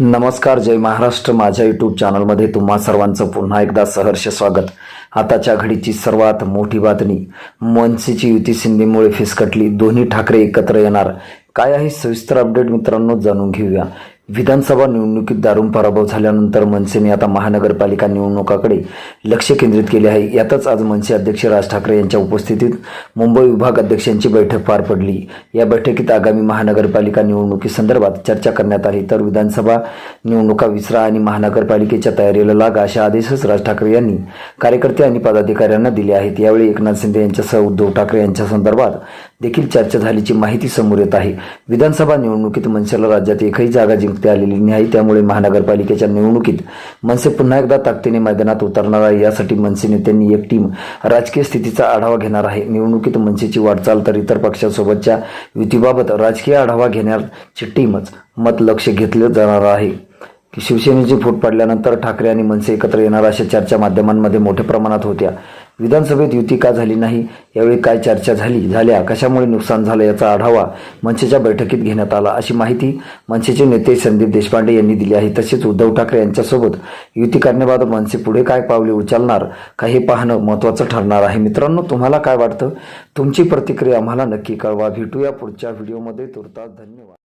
नमस्कार जय महाराष्ट्र. माझ्या यूट्यूब चॅनलमध्ये तुम्हा सर्वांचं पुन्हा एकदा सहर्ष स्वागत. आताच्या घडीची सर्वात मोठी बातमी मनसेची युती शिंदेमुळे फिसकटली दोन्ही ठाकरे एकत्र येणार. काय आहे सविस्तर अपडेट मित्रांनो जाणून घेऊया. विधानसभा निवडणुकीत दारुण पराभव झाल्यानंतर मनसेने आता महानगरपालिका निवडणुकाकडे लक्ष केंद्रित केले आहे. यातच आज मनसे अध्यक्ष राज ठाकरे यांच्या उपस्थितीत मुंबई विभाग अध्यक्षांची बैठक पार पडली. या बैठकीत आगामी महानगरपालिका निवडणुकीसंदर्भात चर्चा करण्यात आली. तर विधानसभा निवडणुका विसरा आणि महानगरपालिकेच्या तयारीला लागा अशा आदेशच राज ठाकरे यांनी कार्यकर्ते आणि पदाधिकाऱ्यांना दिले आहेत. यावेळी एकनाथ शिंदे यांच्यासह उद्धव ठाकरे यांच्या संदर्भात देखील चर्चा झाल्याची माहिती समोर येत आहे. विधानसभा निवडणुकीत मनसेला राज्यात एकही जागा जिंकता आलेली नाही त्यामुळे महानगरपालिकेच्या निवडणुकीत मनसे पुन्हा एकदा ताकदीने मैदानात उतरणार आहे. यासाठी मनसे नेत्यांनी एक टीम राजकीय स्थितीचा आढावा घेणार आहे. निवडणुकीत मनसेची वाटचाल तर इतर पक्षांसोबतच्या युतीबाबत राजकीय आढावा घेण्याची टीमच मत लक्ष घेतलं जाणार आहे. की शिवसेनेची फूट पडल्यानंतर ठाकरे आणि मनसे एकत्र येणार अशा चर्चा माध्यमांमध्ये मोठ्या प्रमाणात होत्या. विधानसभेत युती का झाली नाही? यावेळी काय चर्चा झाली? झाल्या? कशामुळे नुकसान झालं याचा आढावा मनसेच्या बैठकीत घेण्यात आला. अशी माहिती मनसेचे नेते संदीप देशपांडे यांनी दिली आहे. तसेच उद्धव ठाकरे यांच्यासोबत युती करण्याबाबत मनसे पुढे काय पावले उचलणार का हे पाहणं महत्त्वाचं ठरणार आहे. मित्रांनो तुम्हाला काय वाटतं? तुमची प्रतिक्रिया आम्हाला नक्की कळवा. भेटूया पुढच्या व्हिडिओमध्ये. तुर्तास धन्यवाद.